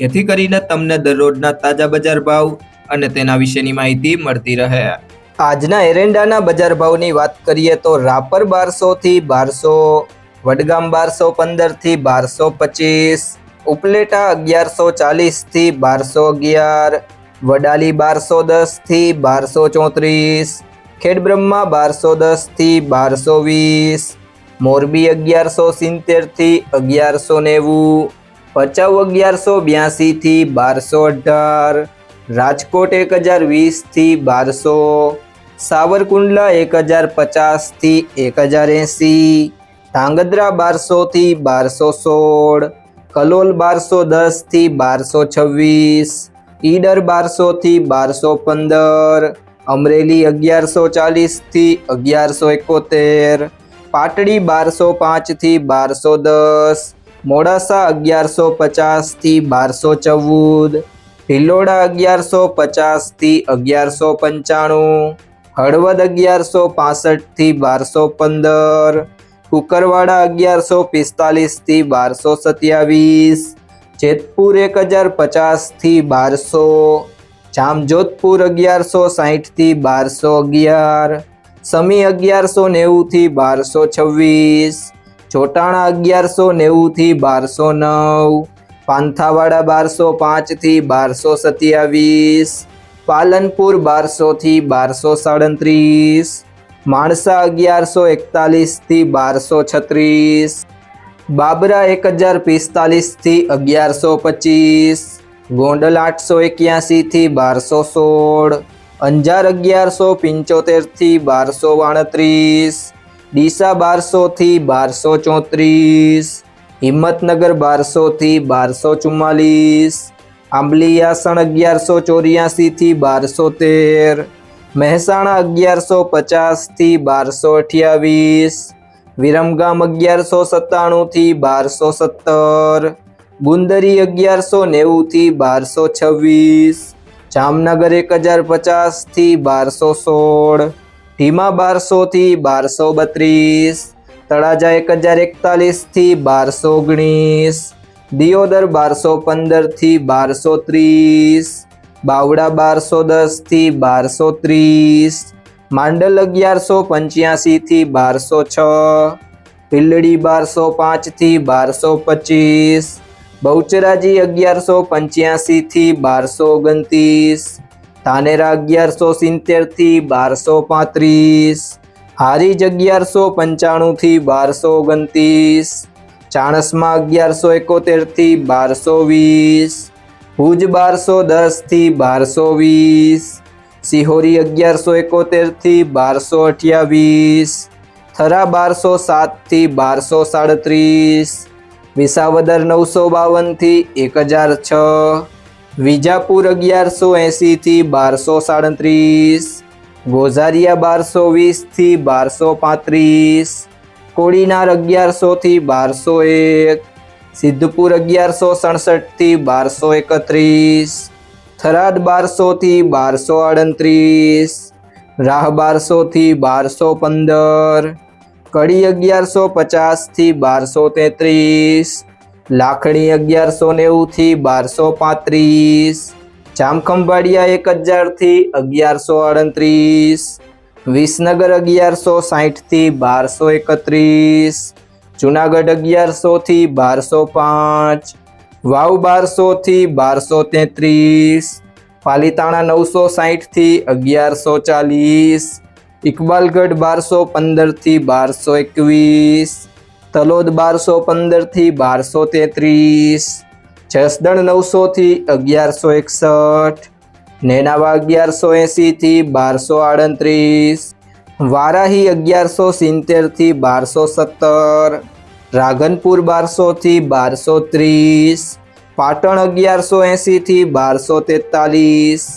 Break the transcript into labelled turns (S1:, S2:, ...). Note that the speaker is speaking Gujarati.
S1: જેથી કરીને તમને દરરોજના તાજા બજાર ભાવ અને તેના વિશેની માહિતી મળતી રહે. આજના એરંડાના બજાર ભાવની વાત કરીએ તો રાપર બારસોથી બારસો, વડગામ બારસો પંદરથી બારસો પચીસ, ઉપલેટા અગિયારસો ચાલીસથી બારસો અગિયાર, વડાલી બારસો દસથી બારસો ચોત્રીસ, ખેડબ્રહ્મા બારસો દસથી બારસો વીસ, મોરબી અગિયારસો સિત્તેરથી અગિયારસો નેવું ભચાઉ અગિયારસો બ્યાસી થી બારસો અઢાર, રાજકોટ એક હજાર વીસથી બારસો, સાવરકુંડલા એક હજાર પચાસથી એક હજાર એંસી ધાંગધ્રા બારસો થી બારસો સોળ, કલોલ બારસો દસથી બારસો છવ્વીસ, ઈડર બારસો થી બારસો પંદર, અમરેલી અગિયારસો ચાલીસથી અગિયારસો એકોતેર, પાટડી બારસો પાંચથી બારસો દસ મોડાસા અગિયારસો પચાસથી બારસો ચૌદ ભિલોડા અગિયારસો પચાસથી અગિયારસો પંચાણું, હળવદ અગિયારસો પાસઠથી બારસો પંદર, કુકરવાડા અગિયારસો પિસ્તાલીસથી બારસો સત્યાવીસ, જેતપુર એક હજાર પચાસથી બારસો, જામજોધપુર અગિયારસો સાહીઠથી બારસો અગિયાર, સમી અગિયારસો નેવુંથી બારસો છવ્વીસ ચોટાણા અગિયારસો નેવુંથી બારસો નવ. પાંથાવાડા બારસો પાંચથી બારસો સત્યાવીસ. પાલનપુર બારસોથી બારસો સાડત્રીસ. માણસા અગિયારસો એકતાલીસથી બારસો છત્રીસ. બાબરા એક હજાર પિસ્તાલીસથી અગિયારસો પચીસ. ગોંડલ આઠસો એક્યાસીથી બારસો સોળ. અંજાર અગિયારસો પંચોતેરથી બારસો આડત્રીસ ડીસા બારસોથી બારસો ચોત્રીસ, હિંમતનગર બારસોથી બારસો ચુમ્માલીસ આંબલીયાસણ અગિયારસો ચોર્યાસીથી બારસો તેર, મહેસાણા અગિયારસો પચાસથી બારસો અઠ્યાવીસ, વિરમગામ અગિયારસો સત્તાણુંથી બારસો સત્તર, ગુંદરી અગિયારસો નેવુંથી બારસો છવ્વીસ, જામનગર એક હજાર પચાસથી બારસો સોળ ધીમા બારસોથી બારસો બત્રીસ, તળાજા એક હજાર એકતાલીસથી બારસો ઓગણીસ, દિયોદર બારસો પંદરથી બારસો ત્રીસ, બાવડા બારસો દસથી બારસો ત્રીસ, માંડલ અગિયારસો પંચ્યાસીથી બારસો છ ભીલડી બારસો પાંચથી બારસો પચીસ, બહુચરાજી અગિયારસો પંચ્યાસીથી બારસો ઓગણત્રીસ ધાનેરા અગિયારસો સિત્તેરથી બારસો પાંત્રીસ. હારીજ અગિયારસો પંચાણુંથી બારસો ઓગણત્રીસ. ચાણસમાં અગિયારસો એકોતેરથી બારસો વીસ. ભુજ બારસો દસથી બારસો વીસ. સિહોરી અગિયારસો એકોતેરથી બારસો અઠ્યાવીસ. થરા બારસો સાતથી બારસો સાડત્રીસ. વિસાવદર નવસો બાવનથી એક હજાર છ. વિજાપુર અગિયારસો એંસીથી બારસો સાડત્રીસ, ગોઝારિયા બારસો વીસથી બારસો પાંત્રીસ, કોડીનાર અગિયારસોથી બારસો એક, સિદ્ધપુર અગિયારસો સડસઠથી બારસો એકત્રીસ, થરાદ બારસોથી બારસો આડત્રીસ, રાહ બારસોથી બારસો પંદર, કડી અગિયારસો પચાસથી બારસો તેત્રીસ લાખણી અગિયારસો નેવુંથી બારસો પાંત્રીસ. જામખંભાળિયા એક હજારથી અગિયારસો આડત્રીસ. વિસનગર અગિયારસો સાહીઠથી બારસો એકત્રીસ. જુનાગઢ અગિયારસોથી બારસો પાંચ. વાવ બારસોથી બારસો તેત્રીસ. પાલીતાણા નવસો સાહીઠથી અગિયારસો ચાલીસ. ઇકબાલગઢ બારસો પંદરથી બારસો એકવીસ. તલોદ બારસો પંદરથી બારસો તેત્રીસ, જસદણ નવસોથી અગિયારસો એકસઠ, નેનાવા અગિયારસો એંસીથી બારસો આડત્રીસ, વારાહી અગિયારસો સિત્તેરથી બારસો સત્તર, રાધનપુર બારસોથી બારસો ત્રીસ, પાટણ અગિયારસો એંસીથી બારસો તેતાલીસ